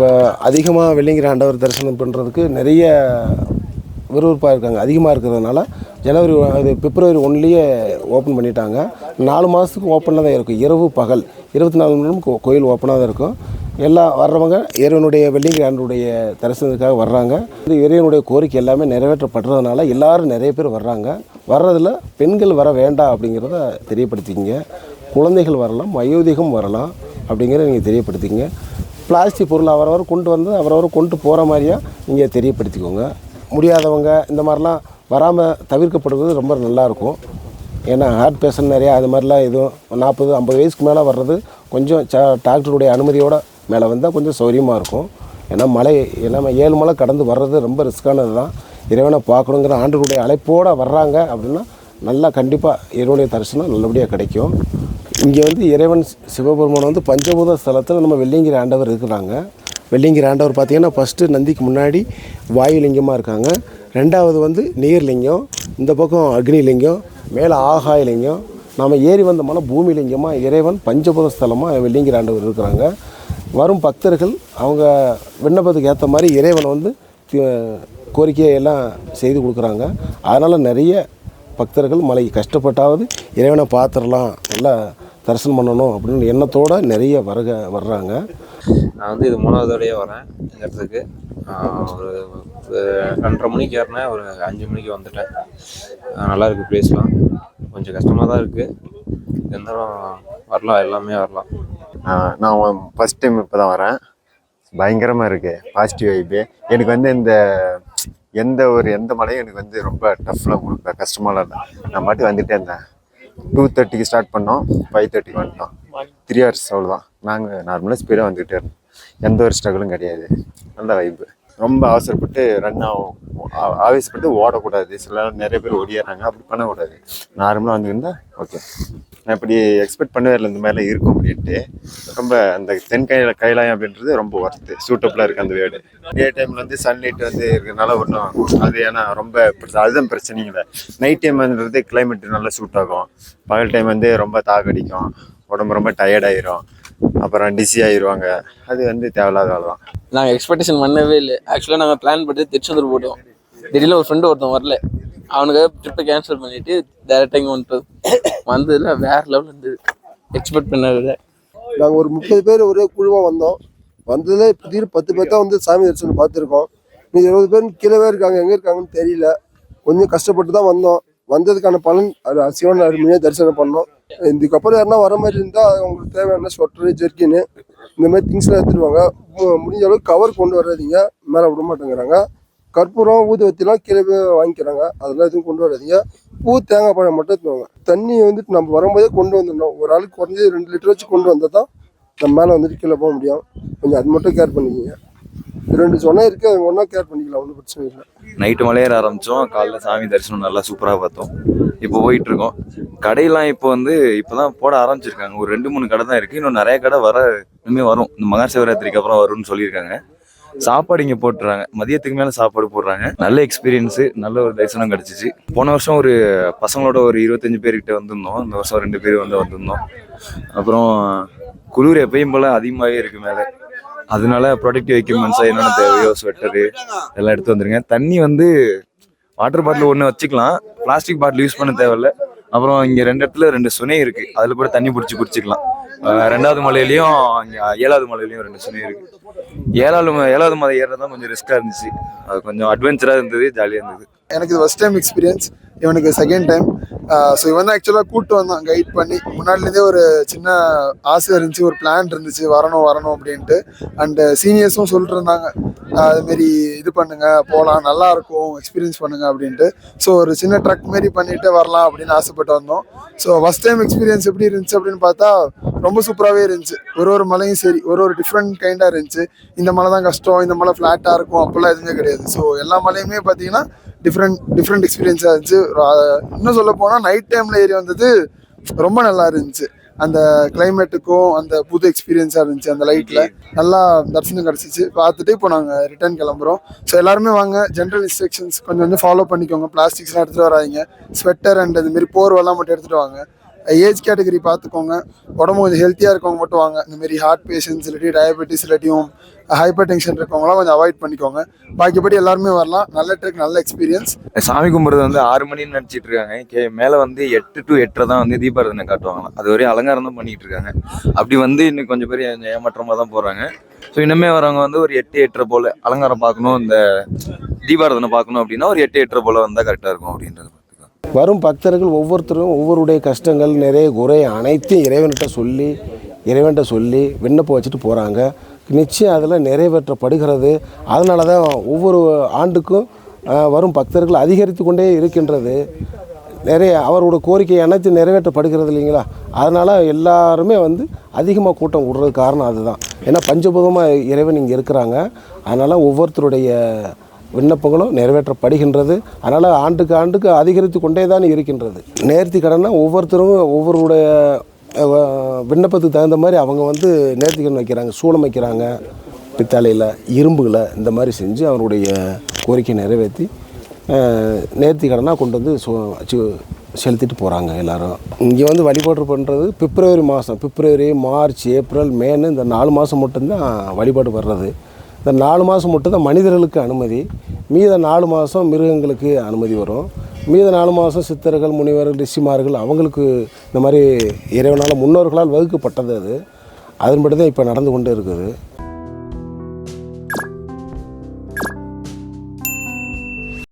இப்போ அதிகமாக வெள்ளிங்கிற ஆண்டவர் தரிசனம் பண்ணுறதுக்கு நிறைய விறுவிறுப்பாக இருக்காங்க. அதிகமாக இருக்கிறதுனால ஜனவரி அது பிப்ரவரி ஒன்லேயே ஓப்பன் பண்ணிட்டாங்க. நாலு மாதத்துக்கு ஓப்பனில் தான் இருக்கும் இரவு பகல். இருபத்தி நாலு மணி நேரம் கோ- கோயில் ஓப்பனாக தான் இருக்கும். எல்லாம் வர்றவங்க இறைவனுடைய வெள்ளிங்கிரி ஆண்டுடைய தரிசனத்துக்காக வர்றாங்க. இந்த இறைவனுடைய கோரிக்கை எல்லாமே நிறைவேற்றப்படுறதுனால எல்லாரும் நிறைய பேர் வர்றாங்க. வர்றதில் பெண்கள் வர வேண்டாம் அப்படிங்கிறத தெரியப்படுத்திக்கிங்க. குழந்தைகள் வரலாம் வயோதிகம் வரலாம் அப்படிங்கிறத நீங்கள் தெரியப்படுத்திங்க பிளாஸ்டிக் பொருள் அவரவர் கொண்டு வந்து அவரவர் கொண்டு போகிற மாதிரியா நீங்கள் தெரியப்படுத்திக்கோங்க. முடியாதவங்க இந்த மாதிரிலாம் வராமல் தவிர்க்கப்படுவது ரொம்ப நல்லாயிருக்கும். ஏன்னா ஹார்ட் பேஷண்ட் நிறையா அது மாதிரிலாம் எதுவும் நாற்பது ஐம்பது வயசுக்கு மேலே வர்றது கொஞ்சம் ச டாக்டருடைய அனுமதியோடு மேலே வந்தால் கொஞ்சம் சௌரியமாக இருக்கும். ஏன்னா மலை ஏன்னா ஏழு மலை கடந்து வர்றது ரொம்ப ரிஸ்க்கானது தான். இறைவனை பார்க்கணுங்கிற ஆண்டுகளுடைய அழைப்போடு வர்றாங்க அப்படின்னா நல்லா கண்டிப்பாக இறைவனுடைய தரிசனம் நல்லபடியாக கிடைக்கும். இங்கே வந்து இறைவன் சிவபெருமான் வந்து பஞ்சபூத ஸ்தலத்தில் நம்ம வெள்ளிங்கிற ஆண்டவர் இருக்கிறாங்க. வெள்ளிங்கிற ஆண்டவர் பார்த்திங்கன்னா ஃபஸ்ட்டு நந்திக்கு முன்னாடி வாயுலிங்கமாக இருக்காங்க. ரெண்டாவது வந்து நீர்லிங்கம் இந்த பக்கம் அக்னிலிங்கம் மேலே ஆகாயலிங்கம். நாம் ஏறி வந்தோம்னா பூமி லிங்கமாக இறைவன் பஞ்சபூத ஸ்தலமாக வெள்ளிங்கிற ஆண்டவர் இருக்கிறாங்க. வரும் பக்தர்கள் அவங்க விண்ணப்பத்துக்கு ஏற்ற மாதிரி இறைவனை வந்து கோரிக்கையெல்லாம் கோரிக்கையை எல்லாம் செய்து கொடுக்குறாங்க. அதனால் நிறைய பக்தர்கள் மலை கஷ்டப்பட்டாவது இறைவனை பார்த்துடலாம் நல்லா தரிசனம் பண்ணணும் அப்படின்னு எண்ணத்தோடு நிறைய வருக வர்றாங்க. நான் வந்து இது மூணாவது தடவையே வரேன் இந்த இடத்துக்கு. ஒரு ரெண்டரை மணிக்கு ஏறினேன் ஒரு அஞ்சு மணிக்கு வந்துட்டேன். நல்லா இருக்கு பிளேஸ்லாம் கொஞ்சம் கஷ்டமாக தான் இருக்குது இருந்தாலும் வரலாம் எல்லாமே வரலாம். நான் ஃபஸ்ட் டைம் இப்போ தான் வரேன். பயங்கரமாக இருக்கு பாசிட்டிவ் வைப்பு எனக்கு வந்து இந்த எந்த ஒரு எந்த மலையும் எனக்கு வந்து ரொம்ப டஃப்லாம் கொடுக்கல கஷ்டமாலாம் இல்லை. நான் மாட்டி வந்துகிட்டே இருந்தேன். டூ தேர்ட்டிக்கு ஸ்டார்ட் பண்ணோம். ஃபைவ் தேர்ட்டிக்கு வந்துட்டோம். த்ரீ ஹவர்ஸ் அவ்வளோதான் நாங்கள் நார்மலாக ஸ்பீடாக வந்துகிட்டே இருந்தோம். எந்த ஒரு ஸ்ட்ரகிளும் கிடையாது. நல்ல வைப்பு ரொம்ப அவசரப்பட்டு ரன் ஆகும். ஆ- ஆவேசப்பட்டு ஓடக்கூடாது. சில நிறைய பேர் ஓடிடுறாங்க அப்படி பண்ணக்கூடாது. நார்மலாக வந்துருந்தா ஓகே நான் இப்படி எக்ஸ்பெக்ட் பண்ணவே இல்லை இந்த மாதிரிலாம் இருக்கும் அப்படின்ட்டு. ரொம்ப அந்த தென் கையில கைலாயம் அப்படின்றது ரொம்ப ஒர்த்து சூட்டபுளாக இருக்குது அந்த வேர்டு டே டைமில் வந்து சன்லைட் வந்து இருக்கிறனால ஒன்றும் அது ஏன்னா ரொம்ப பிரச்ச- அதுதான் இல்லை. நைட் டைம்ன்றது கிளைமேட் நல்லா சூட் ஆகும். பகல் டைம் வந்து ரொம்ப தாக்கடிக்கும் உடம்பு ரொம்ப டயர்டாயிரும் அப்புறம் டிசி ஆயிடுவாங்க அது வந்து தேவையில்லாத வேலை தான். நாங்கள் எக்ஸ்பெக்டேஷன் பண்ணவே இல்லை. ஆக்சுவலாக நாங்கள் பிளான் பண்ணி திருச்செந்தூர் போட்டோம் திடீர்னு ஒரு ஃப்ரெண்டு ஒருத்தன் வரல. அவனுக்கு ட்ரிப்பை கேன்சல் பண்ணிவிட்டு டேரெக்டாக இங்கே வந்துட்டு வந்ததில் வேற லெவல் இருந்தது. எக்ஸ்பெக்ட் பண்ணதை விட. நாங்கள் ஒரு முப்பது பேர் ஒரே குழுவாக வந்தோம். வந்ததுல திடீர்னு பத்து பேர் தான் வந்து சாமி தரிசனம் பார்த்துருக்கோம். இன்னும் இருபது பேர் கீழே இருக்காங்க. எங்கே இருக்காங்கன்னு தெரியல. கொஞ்சம் கஷ்டப்பட்டு தான் வந்தோம். வந்ததுக்கான பலன் சிவன் அருமையாக தரிசனம் பண்ணோம். இதுக்கப்புறம் யாருன்னா வர மாதிரி இருந்தால் அவங்களுக்கு தேவையான ஸ்வெட்டரு ஜெர்கின்னு இந்த மாதிரி திங்ஸ்லாம் எடுத்துருவாங்க முடிஞ்ச அளவுக்கு கவர் கொண்டு வராதிங்க. மேலே விட மாட்டேங்கிறாங்க. கற்பூரம் ஊதுவத்திலாம் கீழே வாங்கிக்கிறாங்க. அதெல்லாம் எதுவும் கொண்டு வராதிங்க. பூ தேங்காய் பழம் மட்டும் எடுத்துவாங்க தண்ணி வந்துட்டு நம்ம வரும்போதே கொண்டு வந்துடணும். ஒரு ஆளுக்கு குறைஞ்சது ரெண்டு லிட்டர் வச்சு கொண்டு வந்தால் தான் நம்ம மேலே வந்துட்டு கீழே போக முடியும். கொஞ்சம் அது மட்டும் கேர் பண்ணிக்கோங்க. ரெண்டு சொன்னா இருக்கு அது ஒன்றா கேர் பண்ணிக்கலாம் ஒன்றும் பிரச்சனை இல்லை. நைட்டு மலையேற ஆரம்பித்தோம் காலைல சாமி தரிசனம் நல்லா சூப்பராக பார்த்தோம். இப்போ போயிட்டு இருக்கோம் கடையெல்லாம் இப்போ வந்து இப்போ தான் போட ஆரம்பிச்சிருக்காங்க. ஒரு ரெண்டு மூணு கடை தான் இருக்குது இன்னும் நிறைய கடை வர இனிமேல் வரும். இந்த மகா சிவராத்திரிக்கு அப்புறம் வரும்னு சொல்லியிருக்காங்க. சாப்பாடு இங்கே போட்டுறாங்க. மதியத்துக்கு மேலே சாப்பாடு போடுறாங்க. நல்ல எக்ஸ்பீரியன்ஸு நல்ல ஒரு தரிசனம் கிடச்சிச்சு. போன வருஷம் ஒரு பசங்களோட ஒரு இருபத்தஞ்சு பேர்கிட்ட வந்திருந்தோம். இந்த வருஷம் ரெண்டு பேர் வந்து வந்திருந்தோம். அப்புறம் குளிர் எப்பயும் போல் அதிகமாகவே இருக்குது மேலே. அதனால ப்ரொடக்டிவ் எக்யூப்மெண்ட்ஸாக என்னென்ன தேவையோ ஸ்வெட்டரு எல்லாம் எடுத்து வந்துருங்க. தண்ணி வந்து வாட்டர் பாட்டில் ஒன்று வச்சுக்கலாம். பிளாஸ்டிக் பாட்டில் யூஸ் பண்ண தேவையில்ல. அப்புறம் இங்கே ரெண்டு இடத்துல ரெண்டு சுனை இருக்கு. அதில் கூட தண்ணி பிடிச்சி குடிச்சிக்கலாம். ரெண்டாவது மலையிலையும் இங்கே ஏழாவது மலையிலையும் ரெண்டு சுனை இருக்கு. ஏழாவது ம- ஏழாவது மலை ஏறது தான் கொஞ்சம் ரிஸ்க்காக இருந்துச்சு. அது கொஞ்சம் அட்வென்ச்சராக இருந்தது ஜாலியாக இருந்தது. எனக்கு இது ஃபஸ்ட் டைம் எக்ஸ்பீரியன்ஸ் இவனுக்கு செகண்ட் டைம் ஸோ இவன் தான் ஆக்சுவலாக கூப்பிட்டு வந்தான் கைட் பண்ணி. முன்னாடிலேருந்தே ஒரு சின்ன ஆசை இருந்துச்சு ஒரு பிளான் இருந்துச்சு வரணும் வரணும் அப்படின்ட்டு. அண்டு சீனியர்ஸும் சொல்லிட்டு இருந்தாங்க அதுமாரி இது பண்ணுங்க போகலாம் நல்லா இருக்கும் எக்ஸ்பீரியன்ஸ் பண்ணுங்க அப்படின்ட்டு. ஸோ ஒரு சின்ன ட்ரக் மாரி பண்ணிட்டு வரலாம் அப்படின்னு ஆசைப்பட்டு வந்தோம். ஸோ ஃபஸ்ட் டைம் எக்ஸ்பீரியன்ஸ் எப்படி இருந்துச்சு அப்படின்னு பார்த்தா ரொம்ப சூப்பராகவே இருந்துச்சு. ஒரு ஒரு மலையும் சரி ஒரு ஒரு டிஃப்ரெண்ட் கைண்டாக இருந்துச்சு. இந்த மலை தான் கஷ்டம் இந்த மலை ஃப்ளாட்டாக இருக்கும் அப்படிலாம் எதுவுமே கிடையாது. ஸோ எல்லா மலையுமே பார்த்தீங்கன்னா டிஃப்ரெண்ட் டிஃப்ரெண்ட் எக்ஸ்பீரியன்ஸாக இருந்துச்சு. இன்னும் சொல்ல போனால் நைட் டைமில் ஏறி வந்தது ரொம்ப நல்லா இருந்துச்சு. அந்த கிளைமேட்டுக்கும் அந்த புது எக்ஸ்பீரியன்ஸாக இருந்துச்சு அந்த லைட்டில் நல்லா தரிசனம் கிடச்சிச்சு. பார்த்துட்டு இப்போ நாங்கள் ரிட்டர்ன் கிளம்புறோம். ஸோ எல்லாருமே வாங்க. ஜென்ரல் இன்ஸ்ட்ரக்ஷன்ஸ் கொஞ்சம் கொஞ்சம் ஃபாலோ பண்ணிக்கோங்க. பிளாஸ்டிக்ஸ்லாம் எடுத்துகிட்டு வராதீங்க. ஸ்வெட்டர் அண்ட் அதுமாரி போர்வெல்லாம் மட்டும் எடுத்துகிட்டு வாங்க. ஏஜ் கேட்டகரி பார்த்துக்கோங்க. உடம்பு கொஞ்சம் ஹெல்த்தியாக இருக்கவங்க மட்டும் வாங்க. இந்தமாரி ஹார்ட் பேஷண்ட்ஸ் இல்லாட்டி டயபெட்டிஸ் இல்லாட்டியும் ஹைப்பர் டென்ஷன் இருக்கவங்களாம் கொஞ்சம் அவாய்ட் பண்ணிக்கோங்க. பாக்கிப்படி எல்லாருமே வரலாம். நல்ல ட்ரிக் நல்ல எக்ஸ்பீரியன்ஸ் சாமி கும்பிட்றது வந்து ஆறு மணின்னு நினச்சிட்டு இருக்காங்க. கே மேலே வந்து எட்டு டு எட்டரை தான் வந்து தீபாரதனை காட்டுவாங்களாம். அது வரையும் அலங்காரம் தான் பண்ணிகிட்டு இருக்காங்க. அப்படி வந்து இன்னும் கொஞ்சம் பேர் கொஞ்சம் ஏமாற்றமாக தான் போகிறாங்க ஸோ இன்னுமே வரவங்க வந்து ஒரு எட்டு எட்டரை போல் அலங்காரம் பார்க்கணும். இந்த தீபாரதனை பார்க்கணும் அப்படின்னா ஒரு எட்டு எட்டரை போல் வந்தால் கரெக்டாக இருக்கும் அப்படின்றது. வரும் பக்தர்கள் ஒவ்வொருத்தரும் ஒவ்வொருடைய கஷ்டங்கள் நிறைய குறை அனைத்தையும் இறைவன்கிட்ட சொல்லி இறைவன்கிட்ட சொல்லி விண்ணப்பம் வச்சுட்டு போகிறாங்க நிச்சயம் அதில் நிறைவேற்றப்படுகிறது. அதனால தான் ஒவ்வொரு ஆண்டுக்கும் வரும் பக்தர்கள் அதிகரித்து கொண்டே இருக்கின்றது. நிறைய அவரோட கோரிக்கை அனைத்து நிறைவேற்றப்படுகிறது இல்லைங்களா? அதனால் எல்லாருமே வந்து அதிகமாக கூட்டம் கூடுறதுக்கு காரணம் அதுதான். ஏன்னா பஞ்சபூதமாக இறைவன் இங்கே இருக்கிறாங்க. அதனால் ஒவ்வொருத்தருடைய விண்ணப்பங்களும் நிறைவேற்றப்படுகின்றது. அதனால் ஆண்டுக்கு ஆண்டுக்கு அதிகரித்து கொண்டே தான் இருக்கின்றது. நேர்த்தி கடனை ஒவ்வொருத்தரும் ஒவ்வொருடைய விண்ணப்பத்துக்கு தகுந்த மாதிரி அவங்க வந்து நேர்த்தி கடன் வைக்கிறாங்க. சூளம் வைக்கிறாங்க. பித்தளையில் இரும்புகளை இந்த மாதிரி செஞ்சு அவருடைய கோரிக்கை நிறைவேற்றி நேர்த்தி கடனாக கொண்டு வந்து சு வச்சு செலுத்திட்டு போகிறாங்க எல்லோரும். இங்கே வந்து வழிபாடு பண்ணுறது பிப்ரவரி மாதம் பிப்ரவரி மார்ச் ஏப்ரல் மேன்னு இந்த நாலு மாதம் மட்டும்தான் வழிபாடு வர்றது இந்த நாலு மாதம் மட்டும்தான் மனிதர்களுக்கு அனுமதி. மீத நாலு மாதம் மிருகங்களுக்கு அனுமதி வரும். மீத நாலு மாதம் சித்தர்கள் முனிவர்கள் ரிஷிமார்கள் அவங்களுக்கு இந்த மாதிரி இறைவனால் முன்னோர்களால் வகுக்கப்பட்டது அது. அதன்படி தான் இப்போ நடந்து கொண்டு இருக்குது.